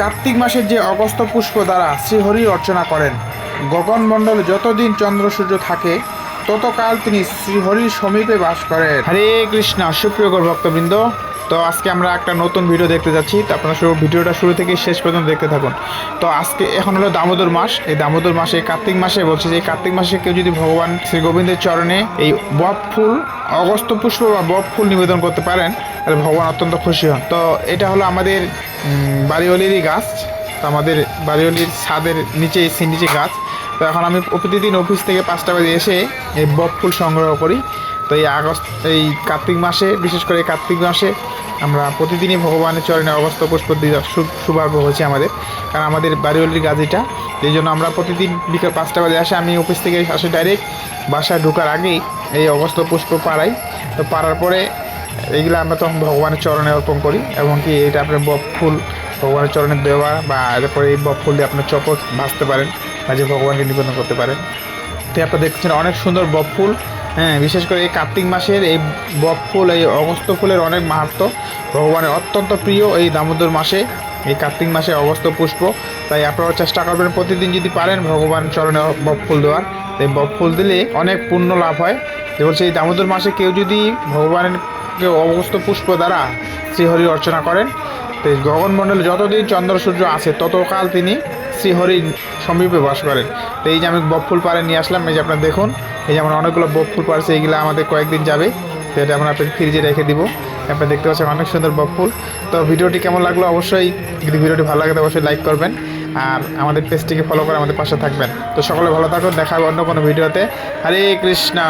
কার্তিক মাসের যে অগস্ত পুষ্প দ্বারা শ্রীহরি অর্চনা করেন গগনমণ্ডলে যতদিন চন্দ্র সূর্য থাকে, ততকাল তিনি শ্রীহরির সমীপে বাস করেন। হরে কৃষ্ণ, সুপ্রিয় ভক্তবৃন্দ, তো আজকে আমরা একটা নতুন ভিডিও দেখতে যাচ্ছি। তো আপনারা শুরু ভিডিওটা শুরু থেকে শেষ পর্যন্ত দেখতে থাকুন। তো আজকে এখন হলো দামোদর মাস। এই দামোদর মাসে, কার্তিক মাসে বলছি যে কার্তিক মাসে কেউ যদি ভগবান শ্রী গোবিন্দের চরণে এই বক ফুল, অগস্ত পুষ্প বা বক ফুল নিবেদন করতে পারেন, তাহলে ভগবান অত্যন্ত খুশি হন। তো এটা হলো আমাদের উম, বাড়িওয়ালিরই গাছ তো আমাদের বাড়িওয়ালির ছাদের নিচে নিচে গাছ। তো এখন আমি প্রতিদিন অফিস থেকে পাঁচটা বাজে এসে এই বক ফুল সংগ্রহ করি। তো এই আগস্ট এই কার্তিক মাসে বিশেষ করে কার্তিক মাসে আমরা প্রতিদিনই ভগবানের চরণে অগস্ত পুষ্প সৌভাগ্য হয়েছে আমাদের। কারণ আমাদের বাড়িওয়ালির গাছ এটা। এই জন্য আমরা প্রতিদিন বিকেল পাঁচটা বাজে আসে আমি অফিস থেকে আসে ডাইরেক্ট বাসায় ঢোকার আগেই এই অগস্ত পুষ্প পাড়াই। তো পাড়ার পরে এইগুলো আমরা তখন ভগবানের চরণে অর্পণ করি, এবং কি এটা আপনার বক ফুল, ভগবানের চরণে দেওয়া বা এরপরে এই বক ফুল দিয়ে আপনার চপর ভাজতে পারেন মাঝে ভগবানকে নিবেদন করতে পারেন। তো আপনারা দেখছেন অনেক সুন্দর বক ফুল হ্যাঁ বিশেষ করে এই কার্তিক মাসের এই বক ফুল, এই অগস্ত ফুলের অনেক মাহাত্ম ভগবানের অত্যন্ত প্রিয় এই দামোদর মাসে, এই কার্তিক মাসে অগস্ত পুষ্প। তাই আপনারা চেষ্টা করবেন প্রতিদিন যদি পারেন ভগবান চরণে বক ফুল দেওয়ার। এই বক ফুল দিলে অনেক পুণ্য লাভ হয়। যে বলছে এই দামোদর মাসে কেউ যদি ভগবানের যে অবস্থ পুষ্প দ্বারা শ্রীহরি অর্চনা করেন। গগনমণ্ডলে যতদিন চন্দ্র সূর্য আছে, ততকাল তিনি শ্রীহরির সমীপে বাস করেন। তো এই যে আমি বক ফুল পাড়ে নিয়ে আসলাম, এই যে আপনার দেখুন, এই যে আমার অনেকগুলো বক ফুল পাড়ছে, এইগুলো আমাদের কয়েকদিন যাবে। তো এটা আমরা আপনাকে ফ্রিজে রেখে দিব। আপনারা দেখতে পাচ্ছেন অনেক সুন্দর বক ফুল। তো ভিডিওটি কেমন লাগল অবশ্যই, যদি ভিডিওটি ভালো লাগে অবশ্যই লাইক করবেন। আর আমাদের পেজটিকে ফলো করে আমাদের পাশে থাকবেন। তো সকলে ভালো থাকুন, দেখা হবে অন্য কোনো ভিডিওতে। হরে কৃষ্ণা!